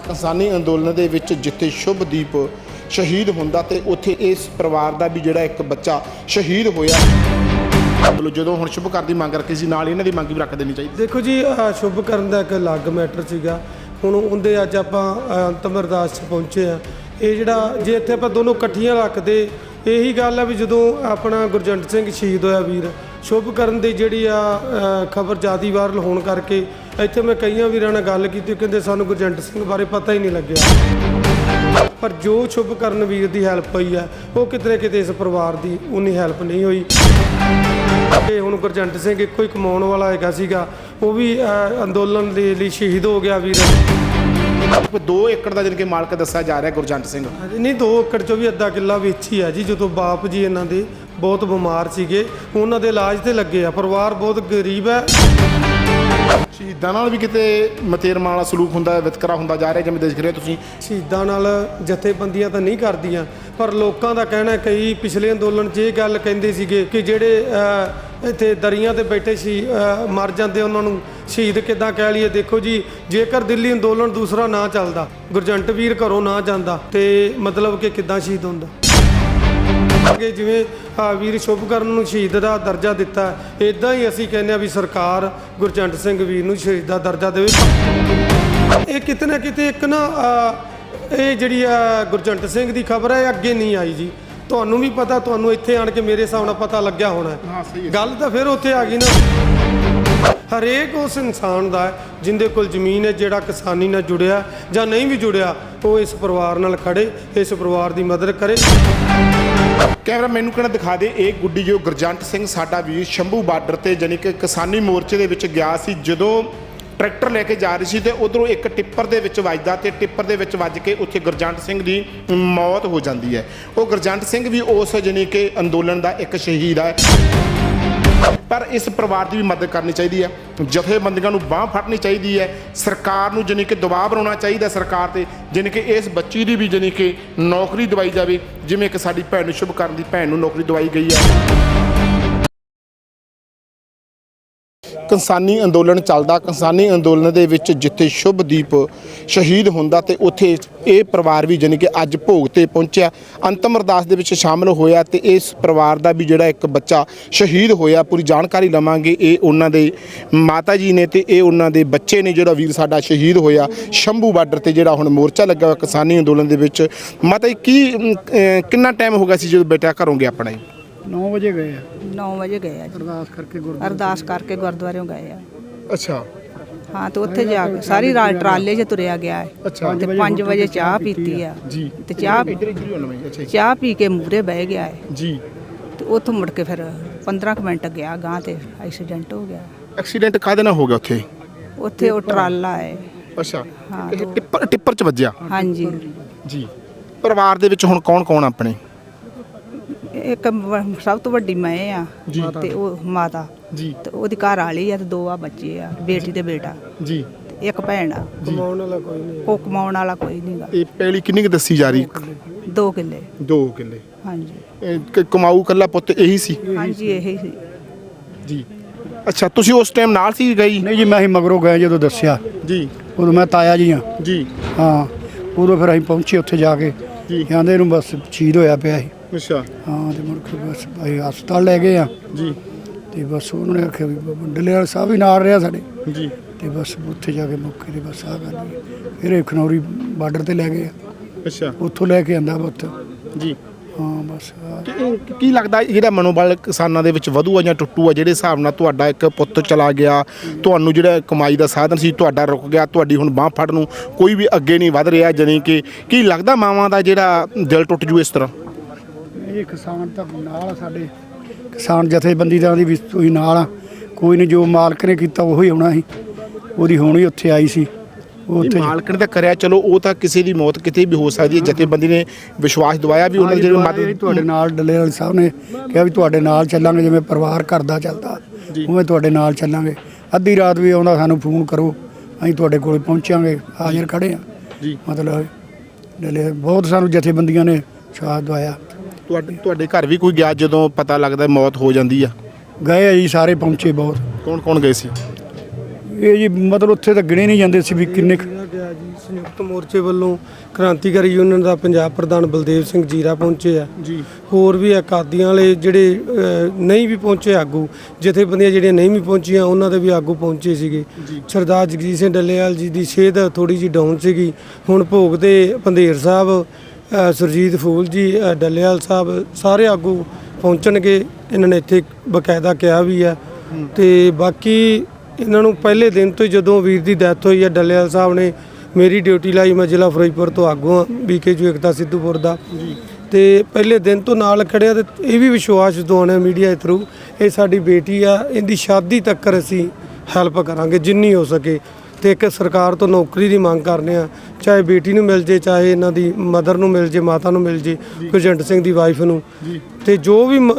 ਕਿਸਾਨੀ ਅੰਦੋਲਨ ਦੇ ਵਿੱਚ ਜਿੱਥੇ ਸ਼ੁਭਦੀਪ ਸ਼ਹੀਦ ਹੁੰਦਾ ਤੇ ਉੱਥੇ ਇਸ ਪਰਿਵਾਰ ਦਾ ਵੀ ਜਿਹੜਾ ਇੱਕ ਬੱਚਾ ਸ਼ਹੀਦ ਹੋਇਆ। ਮਤਲਬ ਜਦੋਂ ਹੁਣ ਸ਼ੁਭ ਦੀ ਮੰਗ ਰੱਖੀ ਸੀ ਨਾਲ ਇਹਨਾਂ ਦੀ ਮੰਗ ਵੀ ਰੱਖ ਦੇਣੀ ਚਾਹੀਦੀ। ਦੇਖੋ ਜੀ ਆਹ ਸ਼ੁਭ ਕਰਨ ਦਾ ਇੱਕ ਅਲੱਗ ਮੈਟਰ ਸੀਗਾ। ਹੁਣ ਉਹਦੇ ਅੱਜ ਆਪਾਂ ਅਹ, ਅੰਤਮ ਅਰਦਾਸ 'ਚ ਪਹੁੰਚੇ ਆ ਇਹ ਜਿਹੜਾ ਜੇ ਇੱਥੇ ਆਪਾਂ ਦੋਨੋਂ ਇਕੱਠੀਆਂ ਰੱਖਦੇ ਇਹੀ ਗੱਲ ਆ ਵੀ ਜਦੋਂ ਆਪਣਾ ਗੁਰਜੰਟ ਸਿੰਘ ਸ਼ਹੀਦ ਹੋਇਆ ਵੀਰ ਸ਼ੁਭ ਕਰਨ ਦੀ ਜਿਹੜੀ ਆ ਖਬਰ ਜਾਤੀ ਵਾਇਰਲ ਹੋਣ ਕਰਕੇ ਇੱਥੇ ਮੈਂ ਕਈਆਂ ਵੀਰਾਂ ਨਾਲ ਗੱਲ ਕੀਤੀ ਉਹ ਕਹਿੰਦੇ ਸਾਨੂੰ ਗੁਰਜੰਟ ਸਿੰਘ ਬਾਰੇ ਪਤਾ ਹੀ ਨਹੀਂ ਲੱਗਿਆ। ਪਰ ਜੋ ਸ਼ੁਭ ਕਰਨ ਵੀਰ ਦੀ ਹੈਲਪ ਹੋਈ ਆ ਉਹ ਕਿਤੇ ਨਾ ਕਿਤੇ ਇਸ ਪਰਿਵਾਰ ਦੀ ਉਨੀ ਹੈਲਪ ਨਹੀਂ ਹੋਈ। ਤੇ ਹੁਣ ਗੁਰਜੰਟ ਸਿੰਘ ਇੱਕੋ ਹੀ ਕਮਾਉਣ ਵਾਲਾ ਹੈਗਾ ਸੀਗਾ ਉਹ ਵੀ ਅੰਦੋਲਨ ਦੇ ਲਈ ਸ਼ਹੀਦ ਹੋ ਗਿਆ ਵੀਰ। 2 ਏਕੜ ਦਾ ਜਾਣੀ ਕਿ ਮਾਲਕ ਦੱਸਿਆ ਜਾ ਰਿਹਾ ਗੁਰਜੰਟ ਸਿੰਘ। ਨਹੀਂ 2 ਏਕੜ ਚੋਂ ਵੀ ਅੱਧਾ ਕਿੱਲਾ ਵੇਚੀ ਆ ਜੀ ਜਦੋਂ ਬਾਪ ਜੀ ਇਹਨਾਂ ਦੇ ਬਹੁਤ ਬਿਮਾਰ ਸੀਗੇ ਉਹਨਾਂ ਦੇ ਇਲਾਜ ਤੇ ਲੱਗੇ ਆ ਪਰਿਵਾਰ ਬਹੁਤ ਗਰੀਬ ਹੈ। ਸ਼ਹੀਦਾਂ ਨਾਲ ਵੀ ਕਿਤੇ ਮਤੇਰਮਾਂ ਵਾਲਾ ਸਲੂਕ ਹੁੰਦਾ ਵਿਤਕਰਾ ਹੁੰਦਾ ਜਾ ਰਿਹਾ ਜਿਵੇਂ ਦੇਖ ਰਹੇ ਹੋ ਤੁਸੀਂ? ਸ਼ਹੀਦਾਂ ਨਾਲ ਜਥੇਬੰਦੀਆਂ ਤਾਂ ਨਹੀਂ ਕਰਦੀਆਂ, ਪਰ ਲੋਕਾਂ ਦਾ ਕਹਿਣਾ ਕਈ ਪਿਛਲੇ ਅੰਦੋਲਨ 'ਚ ਇਹ ਗੱਲ ਕਹਿੰਦੇ ਸੀਗੇ ਕਿ ਜਿਹੜੇ ਇੱਥੇ ਦਰੀਆਂ ਤੇ ਬੈਠੇ ਸੀ ਮਰ ਜਾਂਦੇ ਉਹਨਾਂ ਨੂੰ ਸ਼ਹੀਦ ਕਿੱਦਾਂ ਕਹਿ ਲਈਏ? ਦੇਖੋ ਜੀ, ਜੇਕਰ ਦਿੱਲੀ ਅੰਦੋਲਨ ਦੂਸਰਾ ਨਾ ਚੱਲਦਾ, ਗੁਰਜੰਟ ਵੀਰ ਘਰੋਂ ਨਾ ਜਾਂਦਾ, ਤੇ ਮਤਲਬ ਕਿ ਕਿੱਦਾਂ ਸ਼ਹੀਦ ਹੁੰਦਾ? ਕਿ ਜਿਵੇਂ ਆਹ ਵੀਰ ਸ਼ੁਭਕਰਨ ਨੂੰ ਸ਼ਹੀਦ ਦਾ ਦਰਜਾ ਦਿੱਤਾ। ਇਦਾਂ ਹੀ ਅਸੀਂ ਕਹਿੰਦੇ ਆ ਵੀ ਸਰਕਾਰ ਗੁਰਜੰਟ ਸਿੰਘ ਵੀਰ ਨੂੰ ਸ਼ਹੀਦ ਦਾ ਦਰਜਾ ਦੇਵੇ। ਇਹ ਕਿਤੇ ਨਾ ਕਿਤੇ ਇੱਕ ਨਾ ਇਹ ਜਿਹੜੀ ਆ ਗੁਰਜੰਟ ਸਿੰਘ ਦੀ ਖਬਰ ਹੈ ਇਹ ਅੱਗੇ ਨਹੀਂ ਆਈ ਜੀ। ਤੁਹਾਨੂੰ ਵੀ ਪਤਾ ਤੁਹਾਨੂੰ ਇੱਥੇ ਆਣ ਕੇ ਮੇਰੇ ਹਿਸਾਬ ਨਾਲ ਪਤਾ ਲੱਗਿਆ ਹੋਣਾ ਹੈ। ਹਾਂ, ਸਹੀ ਹੈ। ਗੱਲ ਤਾਂ ਫਿਰ ਉੱਥੇ ਆ ਗਈ ਨਾ। ਹਰੇਕ ਉਸ ਇਨਸਾਨ ਦਾ ਹੈ, ਜਿੰਦੇ ਕੋਲ ਜ਼ਮੀਨ ਹੈ ਜਿਹੜਾ ਕਿਸਾਨੀ ਨਾਲ ਜੁੜਿਆ ਜਾਂ ਨਹੀਂ ਵੀ ਜੁੜਿਆ ਉਹ ਇਸ ਪਰਿਵਾਰ ਨਾਲ ਖੜੇ ਇਸ ਪਰਿਵਾਰ ਦੀ ਮਦਦ ਕਰੇ। ਕੈਮਰਾ ਮੈਨੂੰ ਕਹਿੰਦਾ ਦਿਖਾ ਦੇ? ਇਹ ਗੁੱਡੀ ਜੋ ਗੁਰਜੰਟ ਸਿੰਘ ਸਾਡਾ ਵੀਰ ਸ਼ੰਭੂ ਬਾਰਡਰ ਤੇ ਜਾਣੀ ਕਿ ਕਿਸਾਨੀ ਮੋਰਚੇ ਦੇ ਵਿੱਚ ਗਿਆ ਸੀ। ਜਦੋਂ ਟਰੈਕਟਰ ਲੈ ਕੇ ਜਾ ਰਹੀ ਸੀ ਤੇ ਉਧਰੋਂ ਇੱਕ ਟਿੱਪਰ ਦੇ ਵਿੱਚ ਵੱਜਦਾ ਤੇ ਟਿੱਪਰ ਦੇ ਵਿੱਚ ਵੱਜ ਕੇ ਉੱਥੇ ਗੁਰਜੰਟ ਸਿੰਘ ਦੀ ਮੌਤ ਹੋ ਜਾਂਦੀ ਹੈ। ਉਹ ਗੁਰਜੰਟ ਸਿੰਘ ਵੀ ਉਸ ਜਾਣੀ ਕਿ ਅੰਦੋਲਨ ਦਾ ਇੱਕ ਸ਼ਹੀਦ ਹੈ। ਪਰ ਇਸ ਪਰਿਵਾਰ ਦੀ ਵੀ ਮਦਦ ਕਰਨੀ ਚਾਹੀਦੀ ਹੈ। ਜਥੇਬੰਦੀਆਂ ਨੂੰ ਬਾਹ ਫੜਨੀ ਚਾਹੀਦੀ ਹੈ। ਸਰਕਾਰ ਨੂੰ ਜਾਣੀ ਕਿ ਦਬਾਅ ਬਣਾਉਣਾ ਚਾਹੀਦਾ ਸਰਕਾਰ ਤੇ, ਜਾਣੀ ਕਿ ਇਸ ਬੱਚੀ ਦੀ ਵੀ ਜਾਣੀ ਕਿ ਨੌਕਰੀ ਦਵਾਈ ਜਾਵੇ, ਜਿਵੇਂ ਕਿ ਸਾਡੀ ਭੈਣ ਨੂੰ ਸ਼ੁਭ ਕਰਨ ਦੀ ਭੈਣ ਨੂੰ ਨੌਕਰੀ ਦਵਾਈ ਗਈ ਹੈ। ਕਿਸਾਨੀ ਅੰਦੋਲਨ ਚੱਲਦਾ, ਕਿਸਾਨੀ ਅੰਦੋਲਨ ਦੇ ਵਿੱਚ ਜਿੱਥੇ ਸ਼ੁਭਦੀਪ ਸ਼ਹੀਦ ਹੁੰਦਾ ਤੇ ਉੱਥੇ ਇਹ ਪਰਿਵਾਰ ਵੀ ਜਾਣੀ ਕਿ ਅੱਜ ਭੋਗ ਤੇ ਪਹੁੰਚਿਆ। ਅੰਤਮ ਅਰਦਾਸ ਦੇ ਵਿੱਚ ਸ਼ਾਮਲ ਹੋਇਆ ਤੇ ਇਸ ਪਰਿਵਾਰ ਦਾ ਵੀ ਜਿਹੜਾ ਇੱਕ ਬੱਚਾ ਸ਼ਹੀਦ ਹੋਇਆ, ਪੂਰੀ ਜਾਣਕਾਰੀ ਲਵਾਂਗੇ। ਇਹ ਉਹਨਾਂ ਦੇ ਮਾਤਾ ਜੀ ਨੇ ਤੇ ਇਹ ਉਹਨਾਂ ਦੇ ਬੱਚੇ ਨੇ ਜਿਹੜਾ ਵੀਰ ਸਾਡਾ ਸ਼ਹੀਦ ਹੋਇਆ। ਸ਼ੰਭੂ ਬਾਰਡਰ ਤੇ ਜਿਹੜਾ ਹੁਣ ਮੋਰਚਾ ਲੱਗਾ ਹੋਇਆ ਕਿਸਾਨੀ ਅੰਦੋਲਨ ਦੇ ਵਿੱਚ। ਮਾਤਾ ਜੀ, ਕੀ ਕਿੰਨਾ ਟਾਈਮ ਹੋ ਗਿਆ ਸੀ ਜਦੋਂ ਬੇਟਾ ਘਰੋਂ ਗਿਆ ਆਪਣਾ ਜੀ? 9 ਵਜੇ ਗਏ ਆ? 9 ਵਜੇ ਗਏ ਆ ਜੀ। ਅਰਦਾਸ ਕਰਕੇ ਗੁਰੂ ਅਰਦਾਸ ਕਰਕੇ ਗੁਰਦੁਆਰਿਓਂ ਗਏ ਆ। ਅੱਛਾ। ਹਾਂ ਤੇ ਉੱਥੇ ਜਾ ਕੇ ਸਾਰੀ ਰਾਤ ਟਰਾਲੇ 'ਚ ਤੁਰਿਆ ਗਿਆ ਹੈ। ਅੱਛਾ ਤੇ 5 ਵਜੇ ਚਾਹ ਪੀਤੀ ਆ। ਜੀ। ਤੇ ਚਾਹ ਇੱਧਰ ਇੱਧਰ ਹੀ ਹੋਣਾ ਮੈਂ ਅੱਛਾ ਜੀ। ਚਾਹ ਪੀ ਕੇ ਮੂਰੇ ਬਹਿ ਗਿਆ ਹੈ। ਜੀ। ਤੇ ਉੱਥੋਂ ਮੁੜ ਕੇ ਫਿਰ 15 ਕੁ ਮਿੰਟ ਗਿਆ ਗਾਂ ਤੇ ਐਕਸੀਡੈਂਟ ਹੋ ਗਿਆ। ਐਕਸੀਡੈਂਟ ਕਾਹਦੇ ਨਾਲ ਹੋ ਗਿਆ ਉੱਥੇ? ਉੱਥੇ ਉਹ ਟਰਾਲਾ ਹੈ। ਅੱਛਾ। ਹਾਂ, ਟਿੱਪਰ ਟਿੱਪਰ ਚ ਵੱਜਿਆ? ਹਾਂਜੀ। ਜੀ। ਪਰਿਵਾਰ ਦੇ ਵਿੱਚ ਹੁਣ ਕੌਣ ਕੌਣ ਆਪਣੇ? ਇੱਕ ਵ- ਸਭ ਤੋਂ ਵੱਡੀ ਮੈਂ ਆ ਤੇ ਉਹ ਮਾਤਾ। ਜੀ। ਤੇ ਉਹਦੀ ਘਰ ਵਾਲੀ ਆ ਤੇ ਦੋ ਆ ਬੱਚੇ ਆ ਬੇਟੀ ਤੇ ਬੇਟਾ। ਜੀ। ਤੇ ਇੱਕ ਭੈਣ ਆ। ਕਮਾਉਣ ਵਾਲਾ ਕੋਈ ਨਹੀਂ ਉਹ ਕਮਾਉਣ ਵਾਲਾ ਕੋਈ ਨਹੀਂਗਾ ਇਹ ਪਹਿਲੀ ਕਿੰਨੀ ਕੁ ਦੱਸੀ ਜਾ ਰਹੀ? ਦੋ ਕਿੱਲੇ। 2 ਕਿੱਲੇ। ਹਾਂਜੀ। ਇਹ ਕ- ਕਮਾਊ ਕੱਲਾ ਪੁੱਤ ਇਹੀ ਸੀ? ਹਾਂਜੀ ਇਹੀ ਸੀ। ਜੀ। ਅੱਛਾ ਤੁਸੀਂ ਉਸ ਟਾਈਮ ਨਾਲ ਸੀ ਗਈ? ਨਹੀਂ ਜੀ ਮੈਂ ਹੀ ਮਗਰੋਂ ਗਿਆ ਜਦੋਂ ਦੱਸਿਆ। ਜੀ। ਉਦੋਂ ਮੈਂ ਤਾਇਆ ਜੀ ਆ। ਜੀ। ਹਾਂ। ਉਦੋਂ ਫਿਰ ਅਸੀਂ ਪਹੁੰਚੇ ਉੱਥੇ ਜਾ ਕੇ। ਜੀ। ਕਹਿੰਦੇ ਇਹਨੂੰ ਬਸ ਸ਼ਹੀਦ ਹੋਇਆ ਪਿਆ ਸੀ। ਅੱਛਾ। ਹਾਂ ਤੇ ਮੁੜ ਕੇ ਬਸ ਅਸੀਂ ਹਸਪਤਾਲ ਲੈ ਗਏ ਆ। ਜੀ। ਤੇ ਬਸ ਉਹਨਾਂ ਨੇ ਆਖਿਆ ਵੀ ਬਾਬਾ ਡੱਲੇ ਵਾਲਾ ਸਾਹਿਬ ਵੀ ਨਾਲ ਰਿਹਾ ਸਾਡੇ। ਜੀ। ਤੇ ਬਸ ਉੱਥੇ ਜਾ ਕੇ ਮੌਕੇ ਤੇ ਬਸ ਆ ਗੱਲ। ਫਿਰ ਇਹ ਖਨੌਰੀ ਬਾਰਡਰ ਤੇ ਲੈ ਗਏ ਆ। ਅੱਛਾ। ਉੱਥੋਂ ਲੈ ਕੇ ਆਂਦਾ ਪੁੱਤ। ਜੀ। ਹਾਂ ਬਸ। ਕੀ- ਕੀ ਲੱਗਦਾ ਜਿਹੜਾ ਮਨੋਬਲ ਕਿਸਾਨਾਂ ਦੇ ਵਿੱਚ ਵਧੂ ਆ ਜਾਂ ਟੁੱਟੂ ਆ? ਜਿਹੜੇ ਹਿਸਾਬ ਨਾਲ ਤੁਹਾਡਾ ਇੱਕ ਪੁੱਤ ਚਲਾ ਗਿਆ ਤੁਹਾਨੂੰ ਜਿਹੜਾ ਕਮਾਈ ਦਾ ਸਾਧਨ ਸੀ ਤੁਹਾਡਾ ਰੁਕ ਗਿਆ ਤੁਹਾਡੀ ਹੁਣ ਬਾਹ ਫੜ ਨੂੰ ਕੋਈ ਵੀ ਅੱਗੇ ਨਹੀਂ ਵਧ ਰਿਹਾ ਜਾਣੀ ਕਿ ਕੀ ਲੱਗਦਾ ਮਾਵਾਂ ਦਾ ਜਿਹੜਾ ਦਿਲ ਟੁੱਟ ਜੂ ਇਸ ਤਰ੍ਹਾਂ? ਇਹ ਕਿਸਾਨ ਤਾਂ ਨਾਲ ਆ ਸਾਡੇ। ਕਿਸਾਨ ਜਥੇਬੰਦੀ ਦਾ ਦੀ ਵੀ ਕੋਈ ਨਾਲ ਆ। ਕੋਈ ਨਹੀਂ ਜੋ ਮਾਲਕ ਨੇ ਕੀਤਾ ਉਹੀ ਆਉਣਾ ਸੀ। ਉਹਦੀ ਹੋਣੀ ਉੱਥੇ ਆਈ ਸੀ। ਉਹ ਉੱਥੇ ਮਾਲਕ ਨੇ ਤਾਂ ਕਰਿਆ ਚਲੋ ਉਹ ਤਾਂ ਕਿਸੇ ਦੀ ਮੌਤ ਕਿਤੇ ਵੀ ਹੋ ਸਕਦੀ ਹੈ। ਜਥੇਬੰਦੀ ਨੇ ਵਿਸ਼ਵਾਸ ਦਵਾਇਆ ਵੀ ਉਹਨਾਂ ਦੀ ਜਿਹੜੀ ਮਦਦ ਤੁਹਾਡੇ ਨਾਲ ਡੱਲੇ ਵਾਲੇ ਸਾਹਿਬ ਨੇ ਕਿਹਾ ਵੀ ਤੁਹਾਡੇ ਨਾਲ ਚੱਲਾਂਗੇ ਜਿਵੇਂ ਪਰਿਵਾਰ ਕਰਦਾ ਚੱਲਦਾ। ਉਵੇਂ ਤੁਹਾਡੇ ਨਾਲ ਚੱਲਾਂਗੇ। ਅੱਧੀ ਰਾਤ ਵੀ ਆਉਂਦਾ ਸਾਨੂੰ ਫੋਨ ਕਰੋ। ਅਸੀਂ ਤੁਹਾਡੇ ਕੋਲ ਪਹੁੰਚਾਂਗੇ। ਹਾਜ਼ਰ ਖੜੇ ਆ। ਜੀ। ਮਤਲਬ ਡੱਲੇ ਬਹੁਤ ਸਾਨੂੰ ਜਥੇਬੰਦੀਆਂ ਨੇ ਸਾਥ ਦਵਾਇਆ। ਤੁਹਾਡੇ ਤੁਹਾਡੇ ਘਰ ਵੀ ਕੋਈ ਗਿਆ ਜਦੋਂ ਪਤਾ ਲੱਗਦਾ ਮੌਤ ਹੋ ਜਾਂਦੀ ਆ? ਗਏ ਆ ਜੀ ਸਾਰੇ ਪਹੁੰਚੇ ਬਹੁਤ। ਕੌਣ ਕੌਣ ਗਏ ਸੀ? ਇਹ ਜੀ ਮਤਲਬ ਉੱਥੇ ਤਾਂ ਗਿਣੇ ਨਹੀਂ ਜਾਂਦੇ ਸੀ ਵੀ ਕਿੰਨੇ ਕੁ- ਗਿਆ ਜੀ? ਸੰਯੁਕਤ ਮੋਰਚੇ ਵੱਲੋਂ ਕ੍ਰਾਂਤੀਕਾਰੀ ਯੂਨੀਅਨ ਦਾ ਪੰਜਾਬ ਪ੍ਰਧਾਨ ਬਲਦੇਵ ਸਿੰਘ ਜੀਰਾ ਪਹੁੰਚੇ ਆ। ਜੀ। ਹੋਰ ਵੀ ਅਕਾਦੀਆਂ ਵਾਲੇ ਜਿਹੜੇ ਅ, ਨਹੀਂ ਵੀ ਪਹੁੰਚੇ ਆਗੂ ਜਥੇਬੰਦੀਆਂ ਜਿਹੜੀਆਂ ਨਹੀਂ ਵੀ ਪਹੁੰਚੀਆਂ ਉਹਨਾਂ ਦੇ ਵੀ ਆਗੂ ਪਹੁੰਚੇ ਸੀਗੇ। ਸਰਦਾਰ ਜਗਜੀਤ ਸਿੰਘ ਡੱਲੇਵਾਲ ਜੀ ਦੀ ਸਿਹਤ ਥੋੜੀ ਜੀ ਡਾਊਨ ਸੀਗੀ। ਹੁਣ ਭੋਗ ਦੇ ਪੰਧੇਰ ਸਾਹਿਬ ਸੁਰਜੀਤ ਫੂਲ ਜੀ ਡੱਲੇਵਾਲ ਸਾਹਿਬ ਸਾਰੇ ਆਗੂ ਪਹੁੰਚਣਗੇ। ਇਹਨਾਂ ਨੇ ਇੱਥੇ ਬਕਾਇਦਾ ਕਿਹਾ ਵੀ ਆ ਤੇ ਬਾਕੀ ਇਹਨਾਂ ਨੂੰ ਪਹਿਲੇ ਦਿਨ ਤੋਂ ਹੀ ਜਦੋਂ ਵੀਰ ਦੀ ਡੈਥ ਹੋਈ ਹੈ ਡੱਲੇਵਾਲ ਸਾਹਿਬ ਨੇ ਮੇਰੀ ਡਿਊਟੀ ਲਾਈ। ਮੈਂ ਜ਼ਿਲ੍ਹਾ ਫਿਰੋਜ਼ਪੁਰ ਤੋਂ ਆਗੂ ਹਾਂ ਬੀਕੇਯੂ ਏਕਤਾ ਸਿੱਧੂਪੁਰ ਦਾ। ਤੇ ਪਹਿਲੇ ਦਿਨ ਤੋਂ ਨਾਲ ਖੜਿਆ ਤੇ ਇਹ ਵੀ ਵਿਸ਼ਵਾਸ ਦਿਵਾਉਣਾ ਮੀਡੀਆ ਦੇ ਥਰੂ ਇਹ ਸਾਡੀ ਬੇਟੀ ਆ ਇਹਦੀ ਸ਼ਾਦੀ ਤੱਕ ਅਸੀਂ ਹੈਲਪ ਕਰਾਂਗੇ ਜਿੰਨੀ ਹੋ ਸਕੇ। ਤੇ ਇੱਕ ਸਰਕਾਰ ਤੋਂ ਨੌਕਰੀ ਦੀ ਮੰਗ ਕਰਨੇ ਆ ਚਾਹੇ ਬੇਟੀ ਨੂੰ ਮਿਲ ਜੇ ਚਾਹੇ ਇਹਨਾਂ ਦੀ ਮਦਰ ਨੂੰ ਮਿਲ ਜੇ ਮਾਤਾ ਨੂੰ ਮਿਲ ਜੇ ਗੁਰਜੰਟ ਸਿੰਘ ਦੀ ਵਾਈਫ ਨੂੰ। ਤੇ ਜੋ ਵੀ ਮ-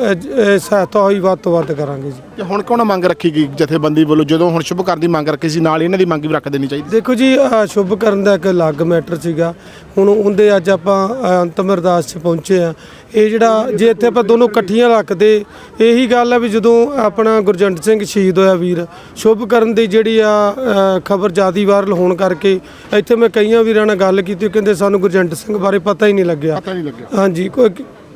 ਸਹਾਇਤਾ ਹੋਈ ਵੱਧ ਤੋਂ ਵੱਧ ਕਰਾਂਗੇ ਜੀ। ਤੇ ਹੁਣ ਕਿਉਂ ਨਾ ਮੰਗ ਰੱਖੀ ਗਈ ਜਥੇਬੰਦੀ ਵੱਲੋਂ? ਜਦੋਂ ਹੁਣ ਸ਼ੁਭ ਕਰਨ ਦੀ ਮੰਗ ਰੱਖੀ ਸੀ ਨਾਲ ਇਹਨਾਂ ਦੀ ਮੰਗ ਵੀ ਰੱਖ ਦੇਣੀ ਚਾਹੀਦੀ ਦੇਖੋ ਜੀ ਆਹ ਸ਼ੁਭ ਕਰਨ ਦਾ ਇੱਕ ਅਲੱਗ ਮੈਟਰ ਸੀਗਾ। ਹੁਣ ਉਹਦੇ ਅੱਜ ਆਪਾਂ ਅਹ, ਅੰਤਮ ਅਰਦਾਸ 'ਚ ਪਹੁੰਚੇ ਆ। ਇਹ ਜਿਹੜਾ ਜੇ ਇੱਥੇ ਆਪਾਂ ਦੋਨੋਂ ਇਕੱਠੀਆਂ ਰੱਖਦੇ ਇਹੀ ਗੱਲ ਆ ਵੀ ਜਦੋਂ ਆਪਣਾ ਗੁਰਜੰਟ ਸਿੰਘ ਸ਼ਹੀਦ ਹੋਇਆ ਵੀਰ ਸ਼ੁਭ ਕਰਨ ਦੀ ਜਿਹੜੀ ਆ ਖਬਰ ਜਿਆਦੀ ਵਾਇਰਲ ਹੋਣ ਕਰਕੇ ਇੱਥੇ ਮੈਂ ਕਈਆਂ ਵੀਰਾਂ ਨਾਲ ਗੱਲ ਕੀਤੀ ਉਹ ਕਹਿੰਦੇ ਸਾਨੂੰ ਗੁਰਜੰਟ ਸਿੰਘ ਬਾਰੇ ਪਤਾ ਹੀ ਨਹੀਂ ਲੱਗਿਆ। ਪਤਾ ਨਹੀਂ ਲੱਗਿਆ। ਹਾਂਜੀ ਕੋਈ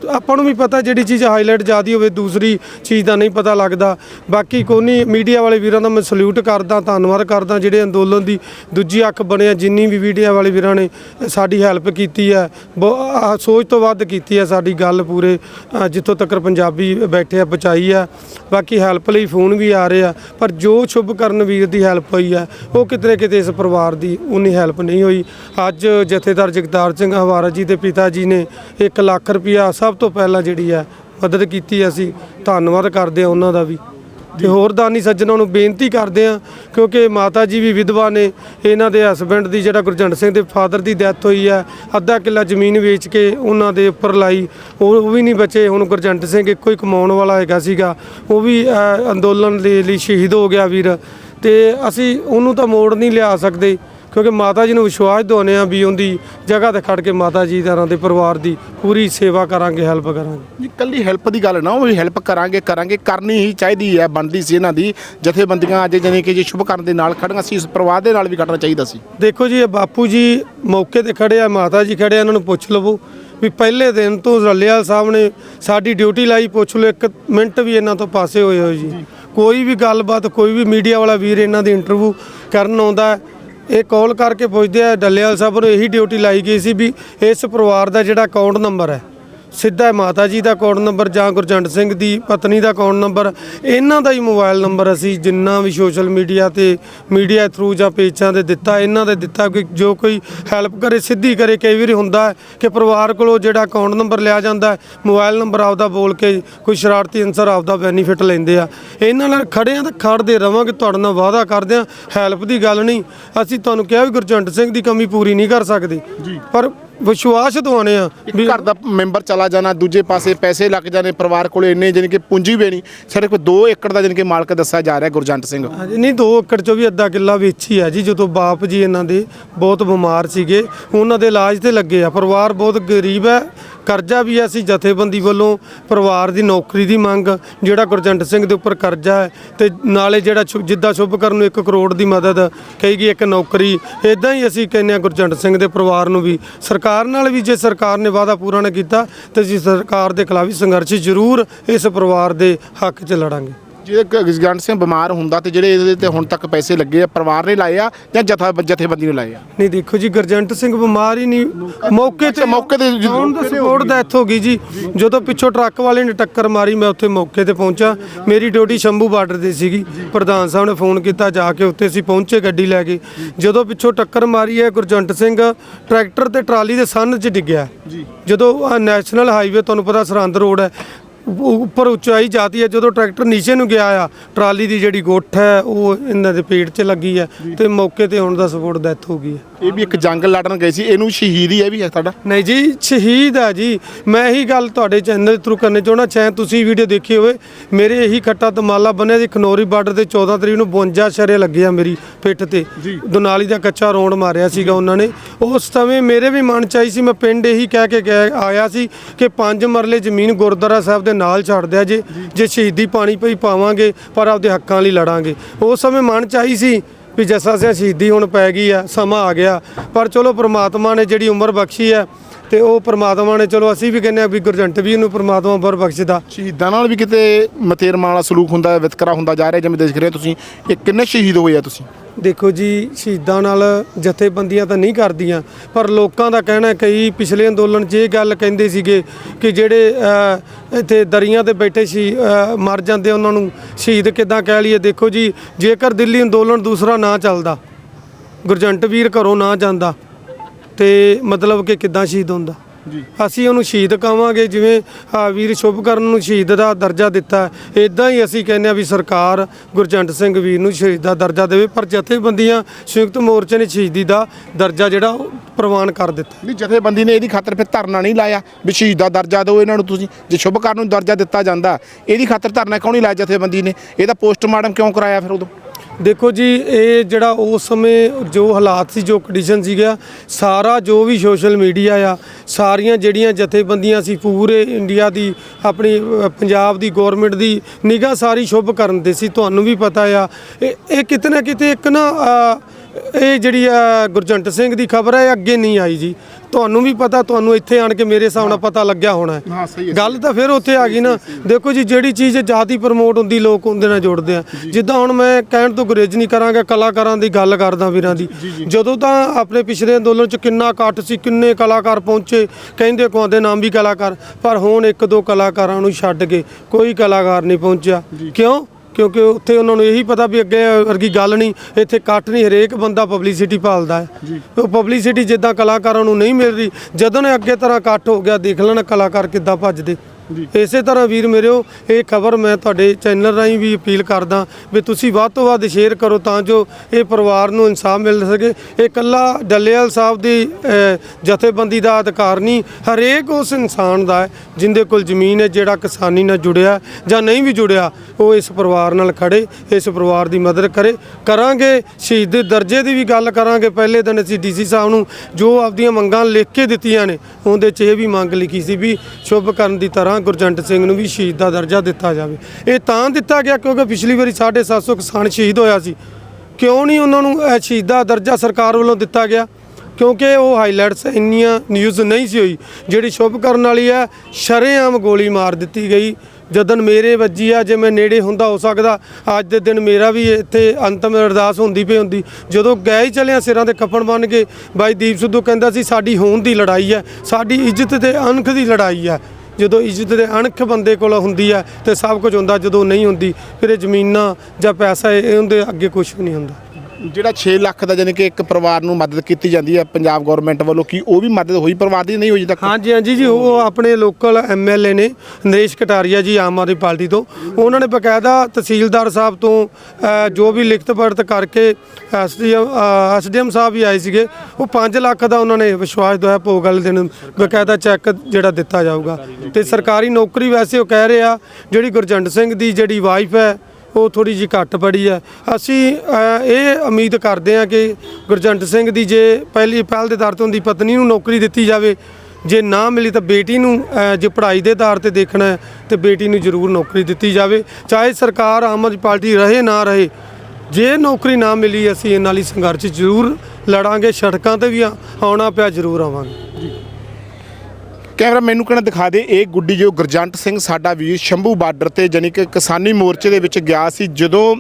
ਆਪਾਂ ਨੂੰ ਵੀ ਪਤਾ ਜਿਹੜੀ ਚੀਜ਼ ਹਾਈਲਾਈਟ ਜ਼ਿਆਦੀ ਹੋਵੇ, ਦੂਸਰੀ ਚੀਜ਼ ਦਾ ਨਹੀਂ ਪਤਾ ਲੱਗਦਾ। ਬਾਕੀ ਕੋਨੀ ਮੀਡੀਆ ਵਾਲੇ ਵੀਰਾਂ ਦਾ ਮੈਂ ਸਲੂਟ ਕਰਦਾ, ਧੰਨਵਾਦ ਕਰਦਾ ਜਿਹੜੇ ਅੰਦੋਲਨ ਦੀ ਦੂਜੀ ਅੱਖ ਬਣਿਆ ਜਿੰਨੀ ਵੀ ਮੀਡੀਆ ਵਾਲੇ ਵੀਰਾਂ ਨੇ ਸਾਡੀ ਹੈਲਪ ਕੀਤੀ ਹੈ ਬਹੁ- ਸੋਚ ਤੋਂ ਵੱਧ ਕੀਤੀ ਹੈ ਸਾਡੀ ਗੱਲ ਪੂਰੇ ਜਿੱਥੋਂ ਤੱਕ ਪੰਜਾਬੀ ਬੈਠੇ ਆ, ਬਚਾਈ ਆ। ਬਾਕੀ ਹੈਲਪ ਲਈ ਫੋਨ ਵੀ ਆ ਰਹੇ ਆ, ਪਰ ਜੋ ਸ਼ੁਭ ਕਰਨ ਵੀਰ ਦੀ ਹੈਲਪ ਹੋਈ ਆ, ਉਹ ਕਿਤੇ ਕਿਤੇ ਇਸ ਪਰਿਵਾਰ ਦੀ ਉਨੀ ਹੈਲਪ ਨਹੀਂ ਹੋਈ। ਅੱਜ ਜਥੇਦਾਰ ਜਗਤਾਰ ਸਿੰਘ ਹਵਾਰਾ ਜੀ ਦੇ ਪਿਤਾ ਜੀ ਨੇ 1 ਲੱਖ ਰੁਪਇਆ ਸਭ ਸਭ ਤੋਂ ਪਹਿਲਾਂ ਜਿਹੜੀ ਆ, ਮਦਦ ਕੀਤੀ ਅਸੀਂ। ਧੰਨਵਾਦ ਕਰਦੇ ਆ ਉਹਨਾਂ ਦਾ ਵੀ। ਤੇ ਹੋਰ ਦਾਨੀ ਸੱਜਣਾਂ ਨੂੰ ਬੇਨਤੀ ਕਰਦੇ ਆ, ਕਿਉਂਕਿ ਮਾਤਾ ਜੀ ਵੀ ਵਿਧਵਾ ਨੇ, ਇਹਨਾਂ ਦੇ ਹਸਬੰਡ ਦੀ ਜਿਹੜਾ ਗੁਰਜੰਟ ਸਿੰਘ ਦੇ ਫਾਦਰ ਦੀ ਡੈਥ ਹੋਈ ਹੈ ਅੱਧਾ ਕਿੱਲਾ ਜ਼ਮੀਨ ਵੇਚ ਕੇ ਉਹਨਾਂ ਦੇ ਉੱਪਰ ਲਾਈ। ਉਹ ਵੀ ਨਹੀਂ ਬਚੇ, ਹੁਣ ਗੁਰਜੰਟ ਸਿੰਘ ਇੱਕੋ ਹੀ ਕਮਾਉਣ ਵਾਲਾ ਹੈਗਾ ਸੀਗਾ। ਉਹ ਵੀ ਅੰਦੋਲਨ ਦੇ ਲਈ ਸ਼ਹੀਦ ਹੋ ਗਿਆ ਵੀਰ। ਤੇ ਅਸੀਂ ਉਹਨੂੰ ਤਾਂ ਮੋੜ ਨਹੀਂ ਲਿਆ ਸਕਦੇ। ਕਿਉਂਕਿ ਮਾਤਾ ਜੀ ਨੂੰ ਵਿਸ਼ਵਾਸ ਦਿਵਾਉਂਦੇ ਆ ਵੀ ਉਹਦੀ ਜਗ੍ਹਾ ਤੇ ਖੜ ਕੇ ਮਾਤਾ ਜੀ ਦਾ ਦੇ ਪਰਿਵਾਰ ਦੀ ਪੂਰੀ ਸੇਵਾ ਕਰਾਂਗੇ ਹੈਲਪ ਕਰਾਂਗੇ। ਜੀ ਕੱਲੀ ਹੈਲਪ ਦੀ ਗੱਲ ਨਾ ਉਹ ਵੀ ਹੈਲਪ ਕਰਾਂਗੇ ਕਰਾਂਗੇ ਕਰਨੀ ਹੀ ਚਾਹੀਦੀ ਹੈ ਬਣਦੀ ਸੀ ਇਹਨਾਂ ਦੀ। ਜਥੇਬੰਦੀਆਂ ਅੱਜ ਜਾਣੀ ਕਿ ਜੇ ਸ਼ੁਭ ਕਰਨ ਦੇ ਨਾਲ ਖੜੀਆਂ ਸੀ ਇਸ ਪਰਿਵਾਰ ਦੇ ਨਾਲ ਵੀ ਕੱਟਣਾ ਚਾਹੀਦਾ ਸੀ। ਦੇਖੋ ਜੀ ਇਹ ਬਾਪੂ ਜੀ ਮੌਕੇ ਤੇ ਖੜੇ ਆ ਮਾਤਾ ਜੀ ਖੜੇ ਆ ਇਹਨਾਂ ਨੂੰ ਪੁੱਛ ਲਵੋ ਵੀ ਪਹਿਲੇ ਦਿਨ ਤੋਂ ਰੱਲੇਵਾਲ ਸਾਹਿਬ ਨੇ ਸਾਡੀ ਡਿਊਟੀ ਲਾਈ ਪੁੱਛ ਲਓ ਇੱਕ ਮਿੰਟ ਵੀ ਇਹਨਾਂ ਤੋਂ ਪਾਸੇ ਹੋਏ ਹੋ ਜੀ। ਕੋਈ ਵੀ ਗੱਲਬਾਤ ਕੋਈ ਵੀ ਮੀਡੀਆ ਵਾਲਾ ਵੀਰ ਇਹਨਾਂ ਦੀ ਇੰਟਰਵਿਊ ਕਰਨ ਆਉਂਦਾ ਇਹ ਕਾਲ ਕਰਕੇ ਪੁੱਛਦੇ ਆ, ਡੱਲੇਵਾਲ ਸਾਹਿਬ ਨੂੰ ਇਹੀ ਡਿਊਟੀ ਲਾਈ ਗਈ ਸੀ ਵੀ ਇਸ ਪਰਿਵਾਰ ਦਾ ਜਿਹੜਾ ਅਕਾਊਂਟ ਨੰਬਰ ਹੈ। ਸਿੱਧਾ ਮਾਤਾ ਜੀ ਦਾ ਅਕਾਊਂਟ ਨੰਬਰ ਜਾਂ ਗੁਰਜੰਟ ਸਿੰਘ ਦੀ ਪਤਨੀ ਦਾ ਅਕਾਊਂਟ ਨੰਬਰ ਇਹਨਾਂ ਦਾ ਹੀ ਮੋਬਾਈਲ ਨੰਬਰ ਅਸੀਂ ਜਿੰਨਾ ਵੀ ਸੋਸ਼ਲ ਮੀਡੀਆ ਤੇ ਮੀਡੀਆ ਥਰੂ ਜਾਂ ਪੇਜਾਂ ਤੇ ਦਿੱਤਾ ਇਹਨਾਂ ਦੇ ਦਿੱਤਾ ਕਿ ਜੋ ਕੋਈ ਹੈਲਪ ਕਰੇ ਸਿੱਧੀ ਕਰੇ ਕਈ ਵਾਰੀ ਹੁੰਦਾ ਕਿ ਪਰਿਵਾਰ ਕੋਲੋਂ ਜਿਹੜਾ ਅਕਾਊਂਟ ਨੰਬਰ ਲਿਆ ਜਾਂਦਾ ਮੋਬਾਈਲ ਨੰਬਰ ਆਪਦਾ ਬੋਲ ਕੇ ਕੋਈ ਸ਼ਰਾਰਤੀ ਅਨਸਰ ਆਪਦਾ ਬੈਨੀਫਿਟ ਲੈਂਦੇ ਆ। ਇਹਨਾਂ ਨਾਲ ਖੜੇ ਆ ਤਾਂ ਖੜਦੇ ਰਵਾਂਗੇ ਤੁਹਾਡੇ ਨਾਲ ਵਾਅਦਾ ਕਰਦੇ ਆ ਹੈਲਪ ਦੀ ਗੱਲ ਨਹੀਂ। ਅਸੀਂ ਤੁਹਾਨੂੰ ਕਿਹਾ ਵੀ ਗੁਰਜੰਟ ਸਿੰਘ ਦੀ ਕਮੀ ਪੂਰੀ ਨਹੀਂ ਕਰ ਸਕਦੇ। ਪਰ ਵਿਸ਼ਵਾਸ ਦਿਵਾਉਣੇ ਆ ਇੱਕ ਘਰ ਦਾ ਮੈਂਬਰ ਚਲਾ ਜਾਣਾ ਦੂਜੇ ਪਾਸੇ ਪੈਸੇ ਲੱਗ ਜਾਣੇ ਪਰਿਵਾਰ ਕੋਲੇ ਇੰਨੇ ਜਾਣੀ ਕਿ ਪੂੰਜੀ ਵੀ ਨਹੀਂ। ਸਿਰਫ 2 ਏਕੜ ਦਾ ਜਾਣੀ ਕਿ ਮਾਲਕ ਦੱਸਿਆ ਜਾ ਰਿਹਾ ਗੁਰਜੰਟ ਸਿੰਘ। ਹਾਂਜੀ ਨਹੀਂ 2 ਏਕੜ ਚੋਂ ਵੀ ਅੱਧਾ ਕਿੱਲਾ ਵੇਚੀ ਆ ਜੀ ਜਦੋਂ ਬਾਪ ਜੀ ਇਹਨਾਂ ਦੇ ਬਹੁਤ ਬਿਮਾਰ ਸੀਗੇ। ਉਹਨਾਂ ਦੇ ਇਲਾਜ ਤੇ ਲੱਗੇ ਆ ਪਰਿਵਾਰ ਬਹੁਤ ਗਰੀਬ ਹੈ। ਕਰਜ਼ਾ ਵੀ ਹੈ ਅਸੀਂ ਜਥੇਬੰਦੀ ਵੱਲੋਂ, ਪਰਿਵਾਰ ਦੀ ਨੌਕਰੀ ਦੀ ਮੰਗ, ਜਿਹੜਾ ਗੁਰਜੰਟ ਸਿੰਘ ਦੇ ਉੱਪਰ ਕਰਜ਼ਾ ਹੈ, ਤੇ ਨਾਲੇ ਜਿਹੜਾ ਸ਼ੁ ਜਿੱਦਾਂ ਸ਼ੁਭ ਕਰਨ ਨੂੰ 1 ਕਰੋੜ ਦੀ ਮਦਦ ਕਹੀ ਗਈ, ਇੱਕ ਨੌਕਰੀ ਇਦਾਂ ਹੀ ਅਸੀਂ ਕਹਿੰਦੇ ਆ ਗੁਰਜੰਟ ਸਿੰਘ ਦੇ ਪਰਿਵਾਰ ਨੂੰ ਵੀ। ਸਰਕਾਰ ਨਾਲ ਵੀ ਜੇ ਸਰਕਾਰ ਨੇ ਵਾਅਦਾ ਪੂਰਾ ਨਾ ਕੀਤਾ, ਤੇ ਅਸੀਂ ਸਰਕਾਰ ਦੇ ਖਿਲਾਫ ਵੀ ਸੰਘਰਸ਼ ਜ਼ਰੂਰ ਇਸ ਪਰਿਵਾਰ ਦੇ ਹੱਕ 'ਚ ਲੜਾਂਗੇ। ਜੇ ਗੁਰਜੰਟ ਸਿੰਘ ਬਿਮਾਰ ਹੁੰਦਾ ਤੇ ਜਿਹੜੇ ਇਹਦੇ ਤੇ ਹੁਣ ਤੱਕ ਪੈਸੇ ਲੱਗੇ ਆ ਪਰਿਵਾਰ ਨੇ ਲਾਏ ਆ ਜਾਂ ਜਥਾ ਜਥੇਬੰਦੀ ਨੇ ਲਾਏ ਆ? ਨਹੀਂ ਦੇਖੋ ਜੀ ਗੁਰਜੰਟ ਸਿੰਘ ਬਿਮਾਰ ਹੀ ਨਹੀਂ। ਮੌਕੇ ਤੇ ਮੌਕੇ ਤੇ ਜਦੋਂ- ਔਨ ਦਾ ਸਪੋਰਟ ਡੈਥ ਹੋ ਗਈ ਜੀ? ਜਦੋਂ ਪਿੱਛੋਂ ਟਰੱਕ ਵਾਲੇ ਨੇ ਟੱਕਰ ਮਾਰੀ ਮੈਂ ਉੱਥੇ ਮੌਕੇ ਤੇ ਪਹੁੰਚਾ। ਮੇਰੀ ਡਿਊਟੀ ਸ਼ੰਭੂ ਬਾਰਡਰ ਤੇ ਸੀਗੀ। ਪ੍ਰਧਾਨ ਸਾਹਿਬ ਨੇ ਫੋਨ ਕੀਤਾ ਜਾ ਕੇ ਉੱਥੇ ਅਸੀਂ ਪਹੁੰਚੇ ਗੱਡੀ ਲੈ ਕੇ। ਜਦੋਂ ਪਿੱਛੋਂ ਟੱਕਰ ਮਾਰੀ ਹੈ ਗੁਰਜੰਟ ਸਿੰਘ ਟਰੈਕਟਰ ਤੇ ਟਰਾਲੀ ਦੇ ਸੰਨ 'ਚ ਡਿੱਗਿਆ। ਜਦੋਂ ਆਹ ਨੈਸ਼ਨਲ ਹਾਈਵੇ ਤੁਹਾਨੂੰ ਪਤਾ ਸਰਹੰਦ ਰੋਡ ਹੈ ਉੱਪਰ ਉਚਾਈ ਜਾਂਦੀ ਹੈ। ਜਦੋਂ ਟਰੈਕਟਰ ਨੀਚੇ ਨੂੰ ਗਿਆ ਆ ਟਰਾਲੀ ਦੀ ਜਿਹੜੀ ਗੁੱਠ ਹੈ ਉਹ ਇਹਨਾਂ ਦੇ ਪੇਟ 'ਚ ਲੱਗੀ ਹੈ ਤੇ ਮੌਕੇ ਤੇ ਹੁਣ ਦਾ ਸਪੋਰਟ ਡੈਥ ਹੋ ਗਈ ਹੈ। ਇਹ ਵੀ ਇੱਕ ਜੰਗ ਲੜਨ ਗਏ ਸੀ। ਇਹਨੂੰ ਸ਼ਹੀਦ ਹੀ ਹੈ ਵੀ ਹੈ ਨਹੀਂ ਜੀ ਸ਼ਹੀਦ ਆ ਜੀ। ਮੈਂ ਇਹੀ ਗੱਲ ਤੁਹਾਡੇ ਚੈਨਲ ਥਰੂ ਕਰਨੀ ਚਾਹੁੰਦਾ। ਚਾਹੇ ਤੁਸੀਂ ਵੀਡੀਓ ਦੇਖੀ ਹੋਵੇ ਮੇਰੇ ਇਹੀ ਖੱਟਾ ਦਮਾਲਾ ਬੰਨਿਆ ਸੀ ਖਨੌਰੀ ਬਾਰਡਰ ਤੇ 14 ਤਰੀਕ ਨੂੰ 52 ਸ਼ਰੇ ਲੱਗੇ ਆ ਮੇਰੀ ਪਿੱਠ ਤੇ। ਦੁਨਾਲੀ ਦਾ ਕੱਚਾ ਰੌਂਡ ਮਾਰਿਆ ਸੀਗਾ ਉਹਨਾਂ ਨੇ। ਉਸ ਸਮੇਂ ਮੇਰੇ ਵੀ ਮਨ ਚ ਆਈ ਸੀ। ਮੈਂ ਪਿੰਡ ਇਹੀ ਕਹਿ ਕੇ ਆਇਆ ਸੀ ਕਿ ਪੰਜ ਮਰਲੇ ਜ਼ਮੀਨ ਗੁਰਦੁਆਰਾ ਸਾਹਿਬ ਦੇ ਨਾਲ ਛੱਡ ਦਿਆ ਜੇ। ਜੇ ਸ਼ਹੀਦੀ ਪਾਣੀ ਪਈ ਪਾਵਾਂਗੇ, ਪਰ ਆਪਦੇ ਹੱਕਾਂ ਲਈ ਲੜਾਂਗੇ। ਉਸ ਸਮੇਂ ਮਨ ਚਾਹੀ ਸੀ ਵੀ ਜੱਸਾ ਸਿਆ ਸ਼ਹੀਦੀ ਹੁਣ ਪੈ ਗਈ ਆ, ਸਮਾਂ ਆ ਗਿਆ। ਪਰ ਚਲੋ ਪ੍ਰਮਾਤਮਾ ਨੇ ਜਿਹੜੀ ਉਮਰ ਬਖਸ਼ੀ ਹੈ ਤੇ ਉਹ ਪ੍ਰਮਾਤਮਾ ਨੇ ਚਲੋ ਅਸੀਂ ਵੀ ਕਹਿੰਦੇ ਆ ਵੀ ਗੁਰਜੰਟ ਵੀ ਨੂੰ ਪ੍ਰਮਾਤਮਾ ਉਮਰ ਬਖਸ਼ਦਾ। ਸ਼ਹੀਦਾਂ ਨਾਲ ਵੀ ਕਿਤੇ ਮਤੇਰਮਾਂ ਵਾਲਾ ਸਲੂਕ ਹੁੰਦਾ, ਵਿਤਕਰਾ ਹੁੰਦਾ ਜਾ ਰਿਹਾ, ਜਿਵੇਂ ਦੇਖ ਰਹੇ ਹੋ ਤੁਸੀਂ, ਇਹ ਕਿੰਨੇ ਸ਼ਹੀਦ ਹੋਏ ਆ ਤੁਸੀਂ? ਦੇਖੋ ਜੀ ਸ਼ਹੀਦਾਂ ਨਾਲ ਜਥੇਬੰਦੀਆਂ ਤਾਂ ਨਹੀਂ ਕਰਦੀਆਂ ਪਰ ਲੋਕਾਂ ਦਾ ਕਹਿਣਾ ਕਈ ਪਿਛਲੇ ਅੰਦੋਲਨ 'ਚ ਇਹ ਗੱਲ ਕਹਿੰਦੇ ਸੀਗੇ ਕਿ ਜਿਹੜੇ ਅ, ਇੱਥੇ ਦਰੀਆਂ ਤੇ ਬੈਠੇ ਸੀ ਅ, ਮਰ ਜਾਂਦੇ ਉਹਨਾਂ ਨੂੰ ਸ਼ਹੀਦ ਕਿਦਾਂ ਕਹਿ ਲਈਏ? ਦੇਖੋ ਜੀ ਜੇਕਰ ਦਿੱਲੀ ਅੰਦੋਲਨ ਦੂਸਰਾ ਨਾ ਚੱਲਦਾ ਗੁਰਜੰਟ ਵੀਰ ਘਰੋਂ ਨਾ ਜਾਂਦਾ ਤੇ ਮਤਲਬ ਕਿ ਕਿਦਾਂ ਸ਼ਹੀਦ ਹੁੰਦਾ? ਅਸੀਂ ਉਹਨੂੰ ਸ਼ਹੀਦ ਕਹਾਂਗੇ ਜਿਵੇਂ ਆ ਵੀਰ ਸ਼ੁਭਕਰਨ ਨੂੰ ਸ਼ਹੀਦ ਦਾ ਦਰਜਾ ਦਿੱਤਾ। ਇਦਾਂ ਹੀ ਅਸੀਂ ਕਹਿੰਦੇ ਆ ਵੀ ਸਰਕਾਰ ਗੁਰਜੰਟ ਸਿੰਘ ਵੀਰ ਨੂੰ ਸ਼ਹੀਦ ਦਾ ਦਰਜਾ ਦੇਵੇ ਪਰ ਜਥੇਬੰਦੀਆਂ ਸੰਯੁਕਤ ਮੋਰਚੇ ਨੇ ਸ਼ਹੀਦੀ ਦਾ ਦਰਜਾ ਜਿਹੜਾ ਉਹ ਪ੍ਰਵਾਨ ਕਰ ਦਿੱਤਾ। ਨਹੀਂ ਜਥੇਬੰਦੀ ਨੇ ਇਹਦੀ ਖਾਤਰ ਫਿਰ ਧਰਨਾ ਨਹੀਂ ਲਾਇਆ ਵੀ ਸ਼ਹੀਦ ਦਾ ਦਰਜਾ ਦਿਓ ਇਹਨਾਂ ਨੂੰ ਤੁਸੀਂ। ਜੇ ਸ਼ੁਭਕਰਨ ਨੂੰ ਦਰਜਾ ਦਿੱਤਾ ਜਾਂਦਾ ਇਹਦੀ ਖਾਤਰ ਧਰਨਾ ਕਿਉਂ ਨਹੀਂ ਲਾਇਆ ਜਥੇਬੰਦੀ ਨੇ? ਇਹਦਾ ਪੋਸਟਮਾਰਟਮ ਕਿਉਂ ਕਰਾਇਆ ਫਿਰ ਉਦੋਂ? ਦੇਖੋ ਜੀ ਇਹ ਜਿਹੜਾ ਉਸ ਸਮੇਂ ਜੋ ਹਾਲਾਤ ਸੀ ਜੋ ਕੰਡੀਸ਼ਨ ਸੀਗਾ ਸਾਰਾ ਜੋ ਵੀ ਸੋਸ਼ਲ ਮੀਡੀਆ ਆ ਸਾਰੀਆਂ ਜਿਹੜੀਆਂ ਜਥੇਬੰਦੀਆਂ ਸੀ ਪੂਰੇ ਇੰਡੀਆ ਦੀ ਆਪਣੀ ਅ, ਪੰਜਾਬ ਦੀ ਗਵਰਨਮੈਂਟ ਦੀ ਨਿਗਾਹ ਸਾਰੀ ਸ਼ੁਭ ਕਰਨ ਦੇ ਸੀ ਤੁਹਾਨੂੰ ਵੀ ਪਤਾ ਆ। ਇਹ ਇਹ ਕਿਤੇ ਨਾ ਕਿਤੇ ਇੱਕ ਨਾ ਅ, ਇਹ ਜਿਹੜੀ ਆ ਗੁਰਜੰਟ ਸਿੰਘ ਦੀ ਖਬਰ ਹੈ ਇਹ ਅੱਗੇ ਨਹੀਂ ਆਈ ਜੀ। ਤੁਹਾਨੂੰ ਵੀ ਪਤਾ ਤੁਹਾਨੂੰ ਇੱਥੇ ਆਣ ਕੇ ਮੇਰੇ ਹਿਸਾਬ ਨਾਲ ਪਤਾ ਲੱਗਿਆ ਹੋਣਾ ਹੈ। ਹਾਂ, ਸਹੀ ਹੈ, ਗੱਲ ਤਾਂ ਫਿਰ ਉੱਥੇ ਆ ਗਈ ਨਾ। ਦੇਖੋ ਜੀ ਜਿਹੜੀ ਚੀਜ਼ ਜਾਤੀ ਪ੍ਰਮੋਟ ਹੁੰਦੀ ਲੋਕ ਉਹਦੇ ਨਾਲ ਜੁੜਦੇ ਆ। ਜਿੱਦਾਂ ਹੁਣ ਮੈਂ ਕਹਿਣ ਤੋਂ ਗੁਰੇਜ਼ ਨਹੀਂ ਕਰਾਂਗਾ ਕਲਾਕਾਰਾਂ ਦੀ ਗੱਲ ਕਰਦਾ ਵੀਰਾਂ ਦੀ। ਜਦੋਂ ਤਾਂ ਆਪਣੇ ਪਿਛਲੇ ਅੰਦੋਲਨ ਚ ਕਿੰਨਾ ਇਕੱਠ ਸੀ ਕਿੰਨੇ ਕਲਾਕਾਰ ਪਹੁੰਚੇ ਕਹਿੰਦੇ ਕੋਦੇ ਨਾਮ ਵੀ ਕਲਾਕਾਰ ਪਰ ਹੁਣ ਇੱਕ ਦੋ ਕਲਾਕਾਰਾਂ ਨੂੰ ਛੱਡ ਕੇ ਕੋਈ ਕਲਾਕਾਰ ਨਹੀਂ ਪਹੁੰਚਿਆ। ਕਿਉਂ? ਕਿਉਂਕਿ ਉੱਥੇ ਉਹਨਾਂ ਨੂੰ ਇਹੀ ਪਤਾ ਵੀ ਅੱਗੇ ਵਰਗੀ ਗੱਲ ਨਹੀਂ ਇੱਥੇ ਕੱਟ ਨਹੀਂ ਹਰੇਕ ਬੰਦਾ ਪਬਲਿਸਿਟੀ ਭਾਲਦਾ ਹੈ। ਉਹ ਪਬਲਿਸਿਟੀ ਜਿੱਦਾਂ ਕਲਾਕਾਰਾਂ ਨੂੰ ਨਹੀਂ ਮਿਲ ਰਹੀ ਜਦੋਂ ਨੇ ਅੱਗੇ ਤਰ੍ਹਾਂ ਕੱਟ ਹੋ ਗਿਆ ਦੇਖ ਲੈਣਾ ਕਲਾਕਾਰ ਕਿੱਦਾਂ ਭੱਜਦੇ। ਇਸੇ ਤਰ੍ਹਾਂ ਵੀਰ ਮੇਰਿਓ, ਇਹ ਖਬਰ ਮੈਂ ਤੁਹਾਡੇ ਚੈਨਲ ਰਾਹੀਂ ਵੀ ਅਪੀਲ ਕਰਦਾ ਵੀ ਤੁਸੀਂ ਵੱਧ ਤੋਂ ਵੱਧ ਸ਼ੇਅਰ ਕਰੋ ਤਾਂ ਜੋ ਇਹ ਪਰਿਵਾਰ ਨੂੰ ਇਨਸਾਫ ਮਿਲ ਸਕੇ। ਇਹ ਕੱਲਾ ਡੱਲੇਵਾਲ ਸਾਹਿਬ ਦੀ ਜਥੇਬੰਦੀ ਦਾ ਅਧਿਕਾਰ ਨਹੀਂ, ਹਰੇਕ ਉਸ ਇਨਸਾਨ ਦਾ ਹੈ ਜਿੰਦੇ ਕੋਲ ਜ਼ਮੀਨ ਹੈ, ਜਿਹੜਾ ਕਿਸਾਨੀ ਨਾਲ ਜੁੜਿਆ ਜਾਂ ਨਹੀਂ ਵੀ ਜੁੜਿਆ, ਉਹ ਇਸ ਪਰਿਵਾਰ ਨਾਲ ਖੜੇ, ਇਸ ਪਰਿਵਾਰ ਦੀ ਮਦਦ ਕਰੇ। ਕਰਾਂਗੇ, ਸ਼ਹੀਦ ਦੇ ਦਰਜੇ ਦੀ ਵੀ ਗੱਲ ਕਰਾਂਗੇ। ਪਹਿਲੇ ਦਿਨ ਅਸੀਂ ਡੀਸੀ ਸਾਹਿਬ ਨੂੰ ਜੋ ਆਪਦੀਆਂ ਮੰਗਾਂ ਲਿਖ ਕੇ ਦਿੱਤੀਆਂ ਨੇ, ਉਹਦੇ 'ਚ ਇਹ ਵੀ ਮੰਗ ਲਿਖੀ ਸੀ ਵੀ ਸ਼ੁਭ ਕਰਨ ਦੀ ਤਰ੍ਹਾਂ ਗੁਰਜੰਟ ਸਿੰਘ ਨੂੰ ਵੀ ਸ਼ਹੀਦ ਦਾ ਦਰਜਾ ਦਿੱਤਾ ਜਾਵੇ। ਇਹ ਤਾਂ ਦਿੱਤਾ ਗਿਆ ਕਿਉਂਕਿ ਪਿਛਲੀ ਵਾਰੀ 750 ਕਿਸਾਨ ਸ਼ਹੀਦ ਹੋਇਆ ਸੀ। ਕਿਉਂ ਨਹੀਂ ਉਹਨਾਂ ਨੂੰ ਇਹ ਸ਼ਹੀਦ ਦਾ ਦਰਜਾ ਸਰਕਾਰ ਵੱਲੋਂ ਦਿੱਤਾ ਗਿਆ? ਕਿਉਂਕਿ ਉਹ ਹਾਈਲਾਈਟਸ ਇੰਨੀਆਂ ਨਿਊਜ਼ ਨਹੀਂ ਸੀ ਹੋਈ, ਜਿਹੜੀ ਸ਼ੁਭ ਕਰਨ ਵਾਲੀ ਹੈ, ਸ਼ਰੇਆਮ ਗੋਲੀ ਮਾਰ ਦਿੱਤੀ ਗਈ। ਜਦਨ ਮੇਰੇ ਵੱਜੀ ਆ, ਜੇ ਮੈਂ ਨੇੜੇ ਹੁੰਦਾ ਹੋ ਸਕਦਾ। ਅੱਜ ਦੇ ਦਿਨ ਮੇਰਾ ਵੀ ਇੱਥੇ ਅੰਤਮ ਅਰਦਾਸ ਹੁੰਦੀ ਪਈ ਹੁੰਦੀ। ਜਦੋਂ ਗਏ ਹੀ ਚਲਿਆ ਸਿਰਾਂ ਦੇ ਕੱਪਣ ਬਣ ਕੇ, ਬਾਈ ਦੀਪ ਸਿੱਧੂ ਕਹਿੰਦਾ ਸੀ, ਸਾਡੀ ਹੋਣ ਦੀ ਲੜਾਈ ਹੈ, ਸਾਡੀ ਇੱਜ਼ਤ ਤੇ ਅਣਖ ਦੀ ਲੜਾਈ ਹੈ। ਜਦੋਂ ਇੱਜ਼ਤ ਦੇ ਅਣਖ ਬੰਦੇ ਕੋਲ ਹੁੰਦੀ ਹੈ ਤੇ ਸਭ ਕੁਝ ਹੁੰਦਾ, ਜਦੋਂ ਨਹੀਂ ਹੁੰਦੀ, ਫਿਰ ਇਹ ਜ਼ਮੀਨਾਂ ਜਾਂ ਪੈਸਾ, ਇਹ ਹੁੰਦੇ ਅੱਗੇ ਕੁਝ ਵੀ ਨਹੀਂ ਹੁੰਦਾ। ਜਿਹੜਾ 6 ਲੱਖ ਦਾ ਜਾਨੀ ਕਿ ਇੱਕ ਪਰਿਵਾਰ ਨੂੰ ਮਦਦ ਕੀਤੀ ਜਾਂਦੀ ਹੈ ਪੰਜਾਬ ਗਵਰਨਮੈਂਟ ਵੱਲੋਂ, ਕੀ ਉਹ ਵੀ ਮਦਦ ਹੋਈ? ਪਰਿਵਾਰ ਦੀ ਨਹੀਂ ਹੋਈ ਤੱਕ? ਹਾਂਜੀ ਹਾਂਜੀ ਜੀ, ਉਹ ਆਪਣੇ ਲੋਕਲ ਐਮਐਲਏ ਨੇ, ਨਰੇਸ਼ ਕਟਾਰੀਆ ਜੀ ਆਮ ਆਦਮੀ ਪਾਰਟੀ ਤੋਂ। ਉਹਨਾਂ ਨੇ ਬਕਾਇਦਾ ਤਹਿਸੀਲਦਾਰ ਸਾਹਿਬ ਤੋਂ ਜੋ ਵੀ ਲਿਖਤ ਪੜਤ ਕਰਕੇ ਐਸਡੀਐਮ ਐਸਡੀਐਮ ਸਾਹਿਬ ਵੀ ਆਏ ਸੀਗੇ, ਉਹ 5 ਲੱਖ ਦਾ ਉਹਨਾਂ ਨੇ ਵਿਸ਼ਵਾਸ ਦਵਾਇਆ, ਭੋਗ ਵਾਲੇ ਦਿਨ ਬਕਾਇਦਾ ਚੈੱਕ ਜਿਹੜਾ ਦਿੱਤਾ ਜਾਊਗਾ। ਤੇ ਸਰਕਾਰੀ ਨੌਕਰੀ ਵੈਸੇ ਉਹ ਕਹਿ ਰਹੇ ਆ ਜਿਹੜੀ ਗੁਰਜੰਟ ਸਿੰਘ ਦੀ ਜਿਹੜੀ ਵਾਈਫ ਹੈ ਉਹ ਥੋੜੀ ਜਿਹੀ ਘੱਟ ਪੜੀ ਹੈ। ਅਸੀਂ ਅ, ਇਹ ਉਮੀਦ ਕਰਦੇ ਹਾਂ ਕਿ ਗੁਰਜੰਟ ਸਿੰਘ ਦੀ ਜੇ ਪਹਿਲੀ ਪਹਿਲ ਦੇ ਆਧਾਰ 'ਤੇ ਦੀ ਪਤਨੀ ਨੂੰ ਨੌਕਰੀ ਦਿੱਤੀ ਜਾਵੇ ਜੇ ਨਾ ਮਿਲੀ ਤਾਂ ਬੇਟੀ ਨੂੰ ਅ, ਜੇ ਪੜ੍ਹਾਈ ਦੇ ਆਧਾਰ ਤੇ ਦੇਖਣਾ ਹੈ ਤੇ ਬੇਟੀ ਨੂੰ ਜ਼ਰੂਰ ਨੌਕਰੀ ਦਿੱਤੀ ਜਾਵੇ। ਚਾਹੇ ਸਰਕਾਰ ਆਮ ਆਦਮੀ ਪਾਰਟੀ ਰਹੇ ਨਾ ਰਹੇ ਜੇ ਨੌਕਰੀ ਨਾ ਮਿਲੀ ਅਸੀਂ ਇਹਨਾਂ ਲਈ ਸੰਘਰਸ਼ ਜ਼ਰੂਰ ਲੜਾਂਗੇ ਸੜਕਾਂ ਤੇ ਵੀ ਆ- ਆਉਣਾ ਪਿਆ ਜ਼ਰੂਰ ਆਵਾਂਗੇ। ਕੈਮਰਾ ਮੈਨੂੰ ਕਹਿੰਦਾ ਦਿਖਾ ਦੇ, ਇਹ ਗੁੱਡੀ ਜੋ ਗੁਰਜੰਟ ਸਿੰਘ ਸਾਡਾ ਵੀਰ ਸ਼ੰਭੂ ਬਾਰਡਰ ਤੇ ਜਾਨੀ ਕਿ ਕਿਸਾਨੀ ਮੋਰਚੇ ਦੇ ਵਿੱਚ ਗਿਆ ਸੀ ਜਦੋਂ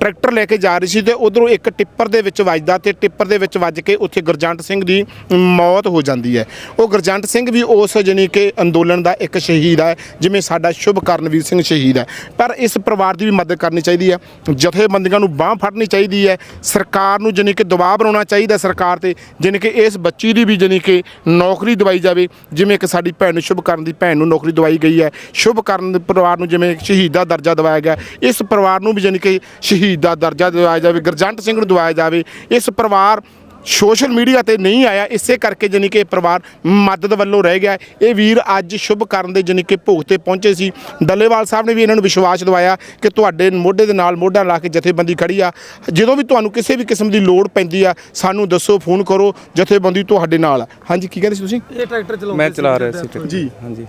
ਟਰੈਕਟਰ ਲੈ ਕੇ ਜਾ ਰਹੀ ਸੀ ਤੇ ਉਧਰੋਂ ਇੱਕ ਟਿੱਪਰ ਦੇ ਵਿੱਚ ਵੱਜਦਾ ਤੇ ਟਿੱਪਰ ਦੇ ਵਿੱਚ ਵੱਜ ਕੇ ਉੱਥੇ ਗੁਰਜੰਟ ਸਿੰਘ ਦੀ ਮੌਤ ਹੋ ਜਾਂਦੀ ਹੈ। ਉਹ ਗੁਰਜੰਟ ਸਿੰਘ ਵੀ ਉਸ ਜਾਨੀ ਕਿ ਅੰਦੋਲਨ ਦਾ ਇੱਕ ਸ਼ਹੀਦ ਹੈ, ਜਿਵੇਂ ਸਾਡਾ ਸ਼ੁਭ ਕਰਨਵੀਰ ਸਿੰਘ ਸ਼ਹੀਦ ਹੈ। ਪਰ ਇਸ ਪਰਿਵਾਰ ਦੀ ਵੀ ਮਦਦ ਕਰਨੀ ਚਾਹੀਦੀ ਹੈ, ਜਥੇਬੰਦੀਆਂ ਨੂੰ ਬਾਹ ਫੜਨੀ ਚਾਹੀਦੀ ਹੈ, ਸਰਕਾਰ ਨੂੰ ਜਾਨੀ ਕਿ ਦਬਾਅ ਬਣਾਉਣਾ ਚਾਹੀਦਾ ਸਰਕਾਰ ਤੇ ਜਾਨੀ ਕਿ ਇਸ ਬੱਚੀ ਦੀ ਵੀ ਜਾਨੀ ਕਿ ਨੌਕਰੀ ਦਵਾਈ ਜਾਵੇ, ਜਿਵੇਂ ਕਿ ਸਾਡੀ ਭੈਣ ਨੂੰ ਸ਼ੁਭ ਕਰਨ ਦੀ ਭੈਣ ਨੂੰ ਨੌਕਰੀ ਦਵਾਈ ਗਈ ਹੈ। ਸ਼ੁਭ ਕਰਨ ਪਰਿਵਾਰ ਨੂੰ ਜਿਵੇਂ ਸ਼ਹੀਦ ਦਾ ਦਰਜਾ ਦਵਾਇਆ ਗਿਆ, ਇਸ ਪਰਿਵਾਰ ਨੂੰ ਵੀ ਜਾਨੀ ਕਿ ਸ਼ਹੀਦ ਦਾ ਦਰਜਾ ਦਵਾਇਆ ਜਾਵੇ ਗੁਰਜੰਟ ਸਿੰਘ ਨੂੰ ਦਵਾਇਆ ਜਾਵੇ ਇਸ ਪਰਿਵਾਰ ਸੋਸ਼ਲ ਮੀਡੀਆ ਤੇ ਨਹੀਂ ਆਇਆ ਇਸੇ ਕਰਕੇ ਜਾਨੀ ਕਿ ਇਹ ਪਰਿਵਾਰ ਮਦਦ ਵੱਲੋਂ ਰਹਿ ਗਿਆ। ਇਹ ਵੀਰ ਅੱਜ ਸ਼ੁਭ ਕਰਨ ਦੇ ਜਾਨੀ ਕਿ ਭੋਗ ਤੇ ਪਹੁੰਚੇ ਸੀ ਡੱਲੇਵਾਲ ਸਾਹਿਬ ਨੇ ਵੀ ਇਹਨਾਂ ਨੂੰ ਵਿਸ਼ਵਾਸ ਦਿਵਾਇਆ ਕਿ ਤੁਹਾਡੇ ਮੋਢੇ ਦੇ ਨਾਲ ਮੋਢਾ ਲਾ ਕੇ ਜਥੇਬੰਦੀ ਖੜੀ ਆ ਜਦੋਂ ਵੀ ਤੁਹਾਨੂੰ ਕਿਸੇ ਵੀ ਕਿਸਮ ਦੀ ਲੋੜ ਪੈਂਦੀ ਆ ਸਾਨੂੰ ਦੱਸੋ ਫੋਨ ਕਰੋ ਜਥੇਬੰਦੀ ਤੁਹਾਡੇ ਨਾਲ ਆ ਹਾਂਜੀ ਕੀ ਕਹਿੰਦੇ ਸੀ ਤੁਸੀਂ ਇਹ ਟਰੈਕਟਰ ਚਲਾਉਂਦੇ ਮੈਂ ਚਲਾ ਰਿਹਾ ਸੀ। ਜੀ। ਹਾਂਜੀ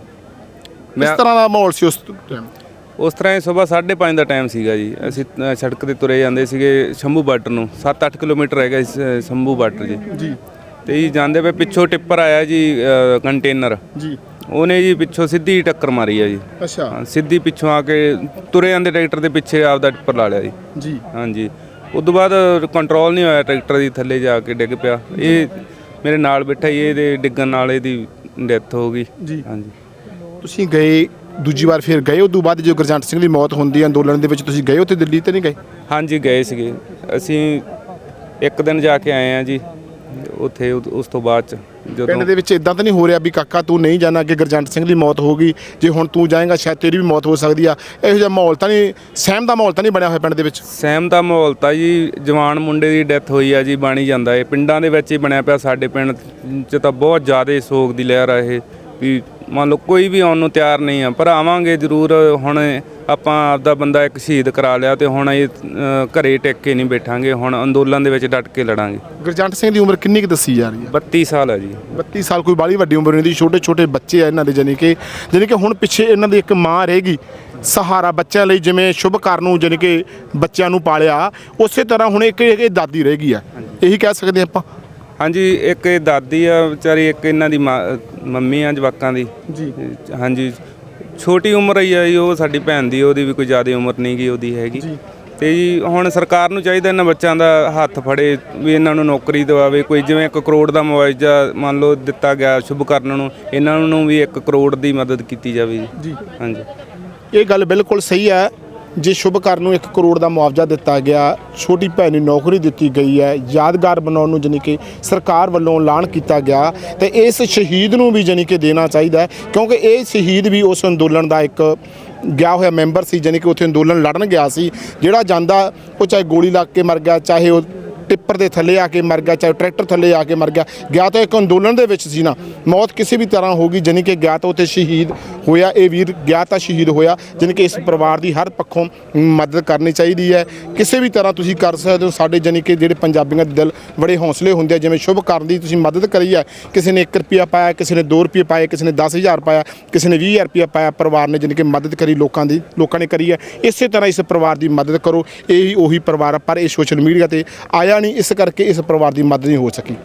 ਕਿਸ ਤਰ੍ਹਾਂ ਦਾ ਮਾਹੌਲ ਸੀ ਉਸ ਟਾਈਮ ਉਸ ਤਰ੍ਹਾਂ ਹੀ ਸਵੇਰ 5:30 ਦਾ ਟਾਈਮ ਸੀਗਾ ਜੀ। ਅਸੀਂ ਅ, ਸੜਕ ਤੇ ਤੁਰੇ ਜਾਂਦੇ ਸੀਗੇ ਸ਼ੰਭੂ ਬਾਰਡਰ ਨੂੰ। 7-8 ਕਿਲੋਮੀਟਰ ਹੈਗਾ ਇਸ, ਅ, ਸ਼ੰਭੂ ਬਾਰਡਰ ਜੀ। ਜੀ। ਤੇ ਜੀ ਜਾਂਦੇ ਪਏ ਪਿੱਛੋਂ ਟਿੱਪਰ ਆਇਆ ਜੀ ਅ, ਕੰਟੇਨਰ। ਜੀ। ਉਹਨੇ ਜੀ ਪਿੱਛੋਂ ਸਿੱਧੀ ਟੱਕਰ ਮਾਰੀ ਆ ਜੀ। ਅੱਛਾ। ਹਾਂ, ਸਿੱਧੀ ਪਿੱਛੋਂ ਆ ਕੇ ਤੁਰੇ ਜਾਂਦੇ ਟਰੈਕਟਰ ਦੇ ਪਿੱਛੇ ਆਪਦਾ ਟਿੱਪਰ ਲਾ ਲਿਆ ਜੀ। ਜੀ। ਹਾਂਜੀ। ਉਸ ਤੋਂ ਬਾਅਦ ਕੰਟਰੋਲ ਨਹੀਂ ਹੋਇਆ ਟਰੈਕਟਰ ਦੀ ਥੱਲੇ ਜਾ ਕੇ ਡਿੱਗ ਪਿਆ। ਇਹ ਮੇਰੇ ਨਾਲ ਬੈਠਾ ਜੀ ਇਹਦੇ ਡਿੱਗਣ ਨਾਲ ਇਹਦੀ ਡੈਥ ਹੋ ਗਈ। ਜੀ। ਹਾਂਜੀ। ਤੁਸੀਂ ਗਏ ਦੂਜੀ ਵਾਰ ਫਿਰ ਗਏ ਉਦੋਂ ਬਾਅਦ ਜੋ ਗੁਰਜੰਟ ਸਿੰਘ ਦੀ ਮੌਤ ਹੁੰਦੀ ਹੈ ਅੰਦੋਲਨ ਦੇ ਵਿੱਚ ਤੁਸੀਂ ਗਏ ਉੱਥੇ ਦਿੱਲੀ ਤੇ ਨਹੀਂ ਗਏ? ਹਾਂਜੀ ਗਏ ਸੀਗੇ। ਅਸੀਂ ਇੱਕ ਦਿਨ ਜਾ ਕੇ ਆਏ ਆ ਜੀ ਉੱਥੇ ਉਸ ਤੋਂ ਬਾਅਦ ਚ ਪਿੰਡ ਜਦੋਂ ਦੇ ਵਿੱਚ ਇਦਾਂ ਤਾਂ ਨਹੀਂ ਹੋ ਰਿਹਾ ਵੀ ਕਾਕਾ ਤੂੰ ਨਹੀਂ ਜਾਣਾ ਕਿ ਗੁਰਜੰਟ ਸਿੰਘ ਦੀ ਮੌਤ ਹੋ ਗਈ ਜੇ ਹੁਣ ਤੂੰ ਜਾਏਗਾ ਸ਼ਾਇਦ ਤੇਰੀ ਵੀ ਮੌਤ ਹੋ ਸਕਦੀ ਆ। ਇਹੋ ਜਿਹਾ ਮਾਹੌਲ ਤਾਂ ਨਹੀਂ ਸਹਿਮ ਦਾ ਮਾਹੌਲ ਤਾਂ ਨਹੀਂ ਬਣਿਆ ਹੋਇਆ ਪਿੰਡ ਦੇ ਵਿੱਚ? ਸਹਿਮ ਦਾ ਮਾਹੌਲ ਤਾਂ ਜੀ ਜਵਾਨ ਮੁੰਡੇ ਦੀ ਡੈਥ ਹੋਈ ਆ ਜੀ ਬਾਣੀ ਜਾਂਦਾ ਏ ਪਿੰਡਾਂ ਦੇ ਵਿੱਚ ਹੀ ਬਣਿਆ ਪਿਆ ਸਾਡੇ ਪਿੰਡ ਚ ਤਾਂ ਬਹੁਤ ਜ਼ਿਆਦਾ ਸੋਗ ਦੀ ਲਹਿਰ ਆ ਇਹ ਵੀ ਮੰਨ ਲਓ ਕੋਈ ਵੀ ਆਉਣ ਨੂੰ ਤਿਆਰ ਨਹੀਂ ਆ ਪਰ ਆਵਾਂਗੇ ਜ਼ਰੂਰ ਹੁਣ ਆਪਾਂ ਆਪਦਾ ਬੰਦਾ ਇੱਕ ਸ਼ਹੀਦ ਕਰਾ ਲਿਆ ਤੇ ਹੁਣ ਇਹ ਅ, ਘਰੇ ਟਿਕ ਕੇ ਨਹੀਂ ਬੈਠਾਂਗੇ ਹੁਣ ਅੰਦੋਲਨ ਦੇ ਵਿੱਚ ਡਟ ਕੇ ਲੜਾਂਗੇ। ਗੁਰਜੰਟ ਸਿੰਘ ਦੀ ਉਮਰ ਕਿੰਨੀ ਕੁ ਦੱਸੀ ਜਾ ਰਹੀ ਹੈ? 32 ਸਾਲ ਆ ਜੀ। 32 ਸਾਲ ਕੋਈ ਬਾਲੀ ਵੱਡੀ ਉਮਰ ਨਹੀਂ ਦੀ ਛੋਟੇ ਛੋਟੇ ਬੱਚੇ ਆ ਇਹਨਾਂ ਦੇ ਜਾਨੀ ਕਿ ਜਾਨੀ ਕਿ ਹੁਣ ਪਿੱਛੇ ਇਹਨਾਂ ਦੀ ਇੱਕ ਮਾਂ ਰਹੇਗੀ। ਸਹਾਰਾ ਬੱਚਿਆਂ ਲਈ ਜਿਵੇਂ ਸ਼ੁਭ ਕਰ ਨੂੰ ਜਾਨੀ ਕਿ ਬੱਚਿਆਂ ਨੂੰ ਪਾਲਿਆ ਉਸੇ ਤਰ੍ਹਾਂ ਹੁਣ ਇੱਕ ਇਹ ਦਾਦੀ ਰਹੇਗੀ ਆ। ਇਹੀ ਕਹਿ ਸਕਦੇ ਆਪਾਂ। ਹਾਂਜੀ ਇੱਕ ਇਹ ਦਾਦੀ ਆ ਵਿਚਾਰੀ ਇੱਕ ਇਹਨਾਂ ਦੀ ਮਾਂ- ਮੰਮੀ ਆ ਜਵਾਕਾਂ ਦੀ। ਜੀ। ਹਾਂਜੀ ਛੋਟੀ ਉਮਰ ਹੀ ਆ ਜੀ ਉਹ ਸਾਡੀ ਭੈਣ ਦੀ ਉਹਦੀ ਵੀ ਕੋਈ ਜ਼ਿਆਦਾ ਉਮਰ ਨਹੀਂ ਗਈ ਉਹਦੀ ਹੈਗੀ। ਤੇ ਜੀ ਹੁਣ ਸਰਕਾਰ ਨੂੰ ਚਾਹੀਦਾ ਇਹਨਾਂ ਬੱਚਿਆਂ ਦਾ ਹੱਥ ਫੜੇ ਵੀ ਇਹਨਾਂ ਨੂੰ ਨੌਕਰੀ ਦਿਵਾਵੇ। ਕੋਈ ਜਿਵੇਂ 1 ਕਰੋੜ ਦਾ ਮੁਆਵਜ਼ਾ ਮੰਨ ਲਓ ਦਿੱਤਾ ਗਿਆ ਸ਼ੁਭ ਕਰਨ ਨੂੰ ਇਹਨਾਂ ਨੂੰ ਵੀ 1 ਕਰੋੜ ਦੀ ਮਦਦ ਕੀਤੀ ਜਾਵੇ ਜੀ। ਜੀ। ਹਾਂਜੀ। ਇਹ ਗੱਲ ਬਿਲਕੁਲ ਸਹੀ ਹੈ। ਜੇ ਸ਼ੁਭ ਕਰ ਨੂੰ 1 ਕਰੋੜ ਦਾ ਮੁਆਵਜ਼ਾ ਦਿੱਤਾ ਗਿਆ, ਛੋਟੀ ਭੈਣ ਨੂੰ ਨੌਕਰੀ ਦਿੱਤੀ ਗਈ ਹੈ, ਯਾਦਗਾਰ ਬਣਾਉਣ ਨੂੰ ਜਾਣੀ ਕਿ ਸਰਕਾਰ ਵੱਲੋਂ ਐਲਾਨ ਕੀਤਾ ਗਿਆ, ਤੇ ਇਸ ਸ਼ਹੀਦ ਨੂੰ ਵੀ ਜਾਣੀ ਕਿ ਦੇਣਾ ਚਾਹੀਦਾ ਕਿਉਂਕਿ ਇਹ ਸ਼ਹੀਦ ਵੀ ਉਸ ਅੰਦੋਲਨ ਦਾ ਇੱਕ ਗਿਆ ਹੋਇਆ ਮੈਂਬਰ ਸੀ, ਜਾਣੀ ਕਿ ਉੱਥੇ ਅੰਦੋਲਨ ਲੜਨ ਗਿਆ ਸੀ, ਜਿਹੜਾ ਜਾਂਦਾ ਉਹ ਚਾਹੇ ਗੋਲੀ ਲੱਗ ਕੇ ਮਰ ਗਿਆ, ਚਾਹੇ ਉਹ ਟਿੱਪਰ ਦੇ ਥੱਲੇ ਆ ਕੇ ਮਰ ਗਿਆ, ਚਾਹੇ ਟਰੈਕਟਰ ਥੱਲੇ ਆ ਕੇ ਮਰ ਗਿਆ। ਗਿਆ ਤਾਂ ਇੱਕ ਅੰਦੋਲਨ ਦੇ ਵਿੱਚ ਸੀ ਨਾ। ਮੌਤ ਕਿਸੇ ਵੀ ਤਰ੍ਹਾਂ ਹੋਗੀ ਜਾਣੀ ਕਿ ਗਿਆ ਤਾਂ ਉੱਥੇ ਸ਼ਹੀਦ ਹੋਇਆ, ਇਹ ਵੀਰ ਗਿਆ ਤਾਂ ਸ਼ਹੀਦ ਹੋਇਆ, ਜਾਣੀ ਕਿ ਇਸ ਪਰਿਵਾਰ ਦੀ ਹਰ ਪੱਖੋਂ ਮਦਦ ਕਰਨੀ ਚਾਹੀਦੀ ਹੈ। ਕਿਸੇ ਵੀ ਤਰ੍ਹਾਂ ਤੁਸੀਂ ਕਰ ਸਕਦੇ ਹੋ, ਸਾਡੇ ਜਾਣੀ ਕਿ ਜਿਹੜੇ ਪੰਜਾਬੀਆਂ ਦੇ ਦਿਲ ਬੜੇ ਹੌਸਲੇ ਹੁੰਦੇ ਆ, ਜਿਵੇਂ ਸ਼ੁਭ ਕਰਨ ਦੀ ਤੁਸੀਂ ਮਦਦ ਕਰੀ ਹੈ। ਕਿਸੇ ਨੇ 1 ਰੁਪਿਆ ਪਾਇਆ, ਕਿਸੇ ਨੇ 2 ਰੁਪਏ ਪਾਏ, ਕਿਸੇ ਨੇ 10000 ਪਾਇਆ, ਕਿਸੇ ਨੇ 20000 ਰੁਪਿਆ ਪਾਇਆ, ਪਰਿਵਾਰ ਨੇ ਜਾਣੀ ਕਿ ਮਦਦ ਕਰੀ, ਲੋਕਾਂ ਦੀ, ਲੋਕਾਂ ਨੇ ਕਰੀ ਹੈ। ਇਸੇ ਤਰ੍ਹਾਂ ਇਸ ਪਰਿਵਾਰ ਦੀ ਮਦਦ ਕਰੋ, ਇਹ ਹੀ ਉਹੀ ਪਰਿਵਾਰ ਆ, ਪਰ ਇਹ ਸੋਸ਼ਲ ਮੀਡੀਆ ਤੇ ਆਇਆ ਨਹੀਂ ਇਸ ਕਰਕੇ ਇਸ ਪਰਿਵਾਰ ਦੀ ਮਦਦ ਨਹੀਂ ਹੋ ਸਕੀ।